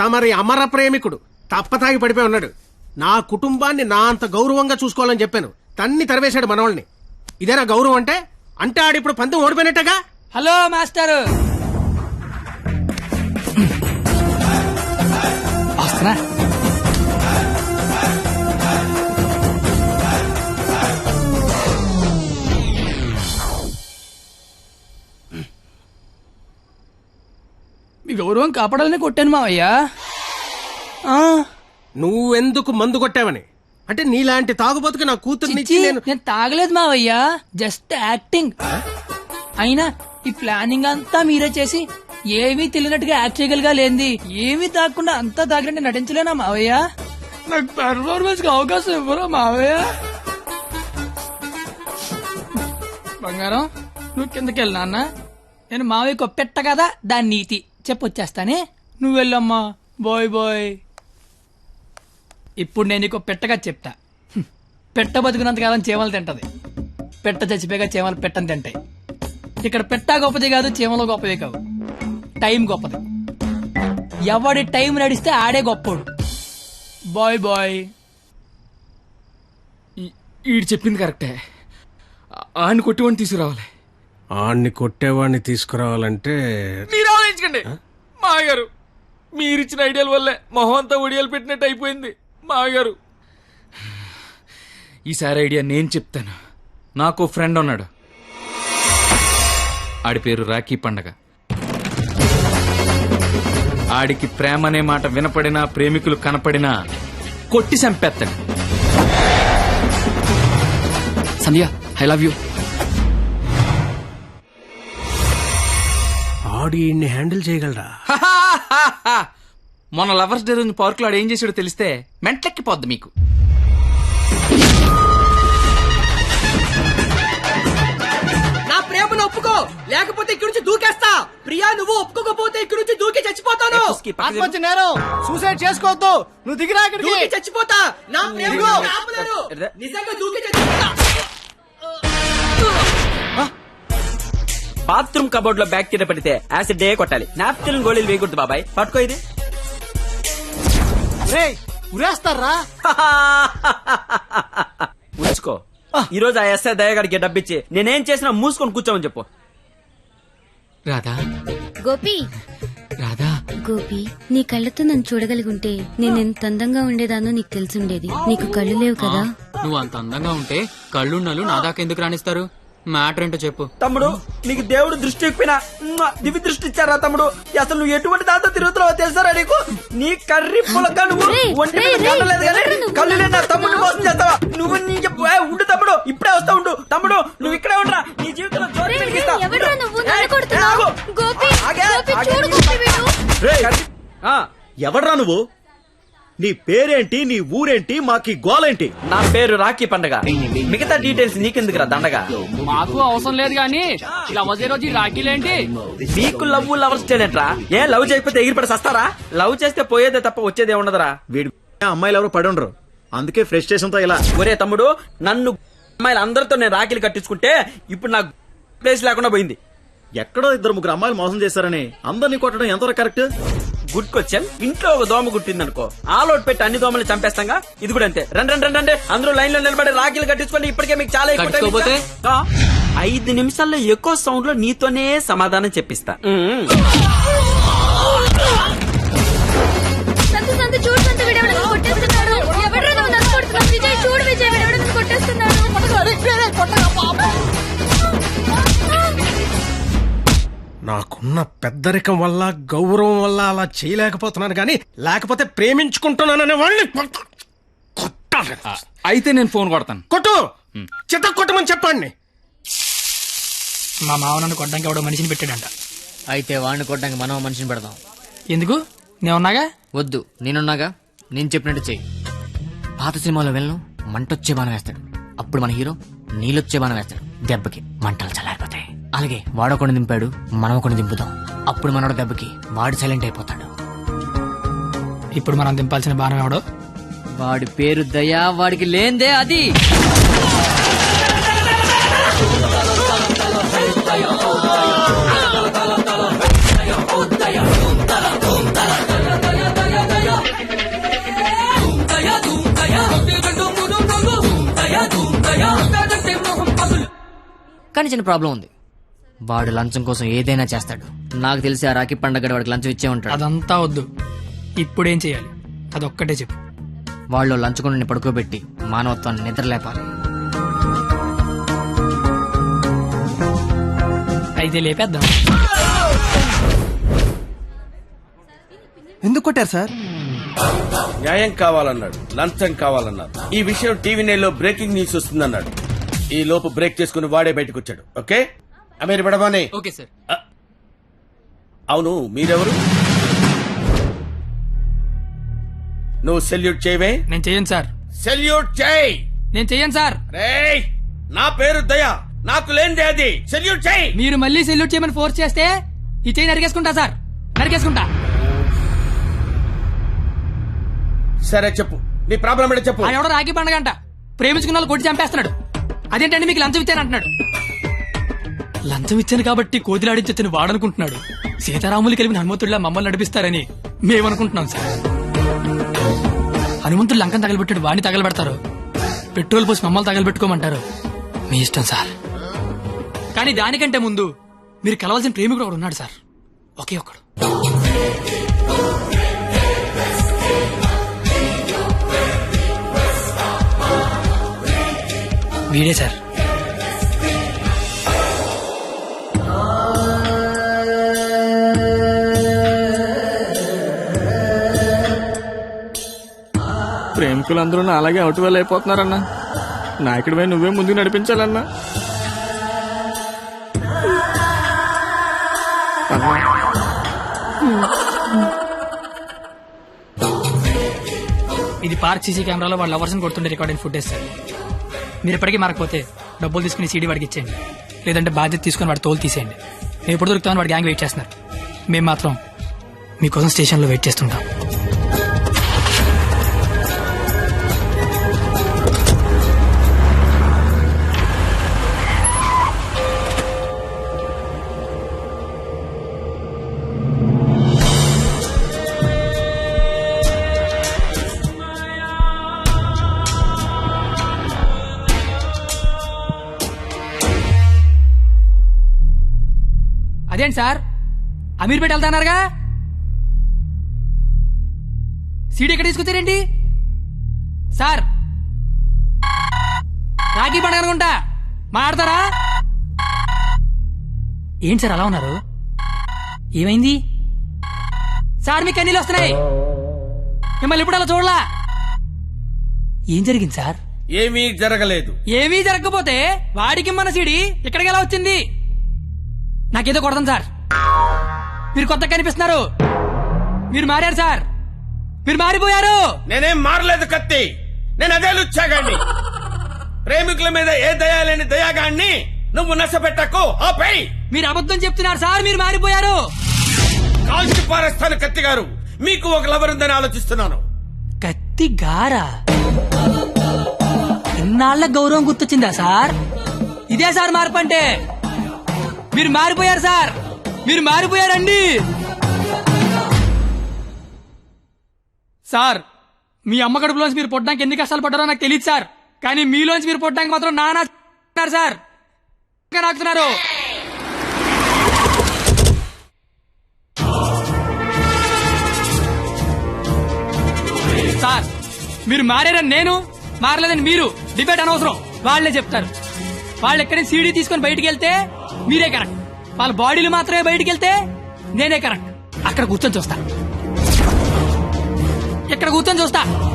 తమరి అమర ప్రేమికుడు తప్పతాగి పడిపోయి ఉన్నాడు. నా కుటుంబాన్ని నా అంత గౌరవంగా చూసుకోవాలని చెప్పాను. తన్ని తరివేశాడు మనవాళ్ళని ఇదేనా గౌరవం అంటే? అంటే ఆడిప్పుడు పందెం ఓడిపోయినట్టగా? Hello master. మీ గౌరవం కాపాడాలని కొట్టాను మావయ్య. ఆ, నువ్వెందుకు మందు కొట్టావని? అంటే నీలాంటి తాగుబోతుకి నా ఇచ్చి నేను నేను తాగలేదు మావయ్య. Just acting. అయినా ఈ ప్లానింగ్ అంతా మీరే చేసి ఏమీ తెలియనట్టుగా యాక్ట్ చేయగలిగా లేంది ఏమీ తాగకుండా అంతా తాగినట్టు నటించలేనా మావయ్య? నాకు పెర్ఫార్మెన్స్కి అవకాశం ఇవ్వరా మావయ్య? బంగారం నువ్వు కిందకి వెళ్ళి నాన్న. నేను మావయ్యకు పెట్ట కదా దాని నీతి. చెప్పొచ్చేస్తానే? నువ్వు వెళ్ళమ్మా బాయ్ బాయ్. ఇప్పుడు నేను నీకు పెట్టగా చెప్తా. పెట్ట బతుకున్నంతకాలం చీమలు తింటది. పెట్ట చచ్చిపోయాక చీమలు పెట్టని తింటాయి. ఇక్కడ పెట్ట గొప్పది కాదు చీమలు గొప్పది కావు. టైం గొప్పది. ఎవడి టైం నడిస్తే ఆడే గొప్పోడు. Bye bye. ఈడు చెప్పింది కరెక్టే. ఆయన కొట్టివాడిని తీసుకురావాలి. ఆడిని కొట్టేవాడిని తీసుకురావాలంటే పట్టించుకోండి. మాగారు మీరిచ్చిన ఐడియాల వల్లే మొహం అంతా ఒడియాలు పెట్టినట్టు అయిపోయింది. మాగారు ఈసారి ఐడియా నేను చెప్తాను. నాకు ఫ్రెండ్ ఉన్నాడు. ఆడి పేరు రాఖీ పండగ. ఆడికి ప్రేమ అనే మాట వినపడినా ప్రేమికులు కనపడినా కొట్టి చంపేస్తాడు. Sandhya I love you. Audi handle చేయగలరా? మొన్న లవర్స్ డే రోజు పార్క్లో ఆడు ఏం చేసాడో తెలిస్తే మెంట్లెక్కిపోద్ది మీకు. నా ప్రేమను ఒప్పుకో లేకపోతే ఇక్కడి నుంచి దూకేస్తా. ప్రియా నువ్వు ఒప్పుకోకపోతే ఇక్కడి నుంచి దూకి చచ్చిపోతాను. ఆత్మహత్య నేరం. సూసైడ్ చేసుకోవద్దు. నువ్వు దిగిరా ఇక్కడికి. దూకి చచ్చిపోతా. నా ప్రేమను ఆపలేరు. నిజంగా దూకి చచ్చిపోతా. బాత్రూమ్ కబోర్డ్లో బ్యాక్టీరియా పడితే యాసిడ్ డే కొట్టాలి. నాప్కిన్ గోళీలు వేయకూడదు బాబాయ్. పట్టుకో ఇది. ఉరేస్తారా? ఉంచుకో. ఈ రోజు ఆ ఎస్ఐ దయగాడికి డబ్బిచ్చి నేనేం చేసినా మూసుకొని కూర్చోమని చెప్పు. రాధా. గోపి. రాధా. గోపి నీ కళ్ళతో నన్ను చూడగలిగుంటే నేను ఎంత అందంగా ఉండేదానో నీకు తెలిసుండేది నీకు కళ్ళు లేవు కదా? నువ్వు అంత అందంగా ఉంటే కళ్ళున్నలు నా దాకా ఎందుకు రాణిస్తారు? మ్యాటర్ ఏంటో చెప్పు. తమ్ముడు నీకు దేవుడు దృష్టి ఎక్కిపోయినా మ్మ్, దివ్య దృష్టి ఇచ్చారా తమ్ముడు? అసలు నువ్వు ఎటువంటి దాంతో తిరుగుతున్నావో తెలుసారా నీకు? నీ కర్రీ పులక నువ్వు ఒంటి మీద కానీ? కళ్ళు తమ్ముడు మోసం చేస్తావా? నువ్వు నీ చెప్పు ఏ, ఉండు తమ్ముడు ఇప్పుడే వస్తా ఉండు. తమ్ముడు నువ్వు ఇక్కడే ఉండరా. నీ జీవితంలో వెలిగిస్తా. రేయ్, ఎవడ్రా. నువ్వు? నీ పేరేంటి నీ ఊరేంటి మాకి గోలేంటి? నా పేరు రాఖీ పండగ. మిగతా డీటెయిల్స్ నీకెందుకురా దండగా? మాకు అవసరం లేదు లవజే రోజు ఈ రాఖీలేంటి? మీకు లవ్ లవర్స్ చేయలేట్రా. ఏ లవ్ చేయకపోతే ఎగిరిపడి సస్తారా? లవ్ చేస్తే పోయేదే తప్ప వచ్చేదే ఉండదురా. వీడి అమ్మాయిలు ఎవరు పడి ఉండరు. అందుకే ఫ్రస్ట్రేషన్తో ఇలా. ఒరే తమ్ముడు నన్ను అమ్మాయిలు అందరితో నేను రాఖీలు కట్టించుకుంటే ఇప్పుడు నాకు ప్లేస్ లేకుండా పోయింది. ఎక్కడో ఇద్దరు ముగ్గురు అమ్మాయిలు మోసం చేశారని అందరినీ కొట్టడం ఎంతవరకు కరెక్ట్? గుడ్ క్వశ్చన్ ఇంట్లో ఒక దోమ గుట్టింది అనుకో ఆలోట్ పెట్టి అన్ని దోమలు చంపేస్తాగా? ఇది కూడా అంతే. రండి రండి రండి రండి. అందరూ లైన్లో నిలబడి రాఖీలు కట్టించుకోండి ఇప్పటికే మీకు చాలా ఎక్కువ కట్టుకోపోతే? ఐదు నిమిషాల్లో ఎక్కువ సౌండ్లో నీతోనే సమాధానం చెప్పిస్తా. కొట్టేస్తున్నాడు. నాకున్న పెద్దరికం వల్ల గౌరవం వల్ల అలా చేయలేకపోతున్నాను కానీ లేకపోతే ప్రేమించుకుంటున్నాననే వాళ్ళని కొట్ట- కొట్టాలి. అయితే నేను ఫోన్ కొడతాను. కొట్టు! చిత్త కొట్టమని చెప్పండి మా మావ నన్ను కొట్టడానికి ఎవడో మనిషిని పెట్టాడంట. అయితే వాడిని కొట్టడానికి మనం మనిషిని పెడదాం. ఎందుకు? నేనున్నాగా? వద్దు నేనున్నాగా? నేను చెప్పినట్టు చెయ్యి. పాత సినిమాలో వెళ్ళను మంటొచ్చే బాణం వేస్తాడు. అప్పుడు మన హీరో నీళ్ళొచ్చే బాణం వేస్తాడు. దెబ్బకి మంటలు చల్లారిపోతాయి. అలాగే వాడొకడు దింపాడు మనం ఒకడు దింపుదాం. అప్పుడు మనోడు దెబ్బకి వాడు సైలెంట్ అయిపోతాడు. ఇప్పుడు మనం దింపాల్సిన బాణం ఎవడో? వాడి పేరు దయా వాడికి లేందే అది. కానీ చిన్న ప్రాబ్లం ఉంది. వాడు లంచం కోసం ఏదైనా చేస్తాడు. నాకు తెలిసి ఆ రాఖీ పండగ వాడికి లంచం ఇచ్చే ఉంటాడు. అదంతా వద్దు. ఇప్పుడేం చేయాలి? అదొక్కటే చెప్పు. వాళ్ళు లంచుకుని పడుకోబెట్టి మానవత్వాన్ని నిద్ర లేపాలి అయితే లేపేద్దాం. ఎందుకు కొట్టారు సార్? న్యాయం కావాలన్నాడు లంచం కావాలన్నాడు. ఈ విషయం టీవీ నైన్లో బ్రేకింగ్ న్యూస్ వస్తుందన్నాడు. ఈ లోపు బ్రేక్ చేసుకుని వాడే బయటకు వచ్చాడు ఓకే? అమీర్ బడబానే ఓకే సార్. అవును మీరెవరు? నువ్వు సెల్యూట్ చేయవే? నేను చెయ్యను సార్. సెల్యూట్ చేయి! నేను చెయ్యను సార్. రేయ్ నా పేరు దయ. నాకు లేనిదే అది. సెల్యూట్ చేయి! మీరు మళ్ళీ సెల్యూట్ చేయమని ఫోర్స్ చేస్తే ఈ చేయి నరికేసుకుంటా సార్. నరికేసుకుంటా. సరే చెప్పు. నీ ప్రాబ్లం ఏంటో చెప్పు. ఎవడో రాఖీ పండగ అంట. ప్రేమించుకున్న వాళ్ళు కొట్టి చంపేస్తున్నాడు. అదేంటండి మీకు లంచం ఇచ్చాను అంటున్నాడు లంచం ఇచ్చాను కాబట్టి కోతిలాడించొచ్చని వాడనుకుంటున్నాడు. సీతారాములు కలిపిన హనుమంతుడిలా మమ్మల్ని నడిపిస్తారని మేమనుకుంటున్నాం సార్. హనుమంతుడు లంకం తగలబెట్టాడు వాడిని తగలబెడతారు. పెట్రోల్ పోసి మమ్మల్ని తగలబెట్టుకోమంటారు. మీ ఇష్టం సార్. కానీ దానికంటే ముందు మీరు కలవాల్సిన ప్రేమికుడు ఒకడు ఉన్నాడు సార్. ఒకే ఒక్కడు. వీడే సార్. నాయకులందరూ నా అలాగే అవుట్ వేలు అయిపోతున్నారన్నా. నాయకుడిపై నువ్వే ముందుకు నడిపించాలన్నా. ఇది పార్క్ సీసీ కెమెరాలో వాళ్ళ లవర్స్ కొడుతుండే రికార్డింగ్ ఫుటేజ్ సార్. మీరు ఇప్పటికీ మారకపోతే డబ్బులు తీసుకుని సీడీ వాడికి ఇచ్చేయండి. లేదంటే బాధ్యత తీసుకుని వాడి తోలు తీసేయండి. మేము ఎప్పుడు దొరుకుతామని వాడు గ్యాంగ్ వెయిట్ చేస్తున్నారు. మేము మాత్రం మీకోసం స్టేషన్లో వెయిట్ చేస్తుంటాం. అదేంటి సార్? అమీర్పేట వెళ్తానారుగా సీడీ ఎక్కడ తీసుకొచ్చారేంటి? సార్! రాఖీ పండుగ అనుకుంటా. మాడతారా ఏంటి సార్ అలా ఉన్నారు? ఏమైంది? సార్ మీకు కన్నీళ్ళు వస్తున్నాయి? మిమ్మల్ని ఇప్పుడు అలా చూడలా? ఏం జరిగింది సార్? ఏమీ జరగలేదు. ఏమీ జరగకపోతే వాడికి మన సీడి ఇక్కడికి ఎలా వచ్చింది? నాకేదో కొడదాం సార్. మీరు కొత్తగా కనిపిస్తున్నారు. మీరు మారారు సార్. మీరు మారిపోయారు. నేనేం మారలేదు కత్తి. నేను అదే లుచ్చాగాన్ని. ప్రేమికుల మీద ఏ దయా లేని దయాగాన్ని నువ్వు నష్టపెట్టకు. ఆపై. మీరు అబద్ధం చెప్తున్నారు సార్ మీరు మారిపోయారు. కాల్చి పారేస్తాను కత్తి గారు. మీకు ఒక లవర్ ఉందని ఆలోచిస్తున్నాను. కత్తి గారా? ఇన్నాళ్ళ గౌరవం గుర్తొచ్చిందా సార్? ఇదే సార్ మార్పు అంటే. మీరు మారిపోయారు సార్. మీరు మారిపోయారండి. సార్ మీ అమ్మ కడుపులోంచి మీరు పుట్టడానికి ఎన్ని కష్టాలు పడ్డారో నాకు తెలియదు సార్. కానీ మీలోంచి మీరు పుట్టడానికి మాత్రం నానా సార్. నాకుతున్నారు. సార్ మీరు మారారని నేను మారలేదని మీరు డిబేట్ అనవసరం. వాళ్ళే చెప్తారు. వాళ్ళు ఎక్కడైనా సీడీ తీసుకొని బయటికి వెళ్తే మీరే కరెక్ట్. వాళ్ళ బాడీలు మాత్రమే బయటికి వెళ్తే నేనే కరెక్ట్. అక్కడ కూర్చొని చూస్తా. ఇక్కడ కూర్చొని చూస్తా?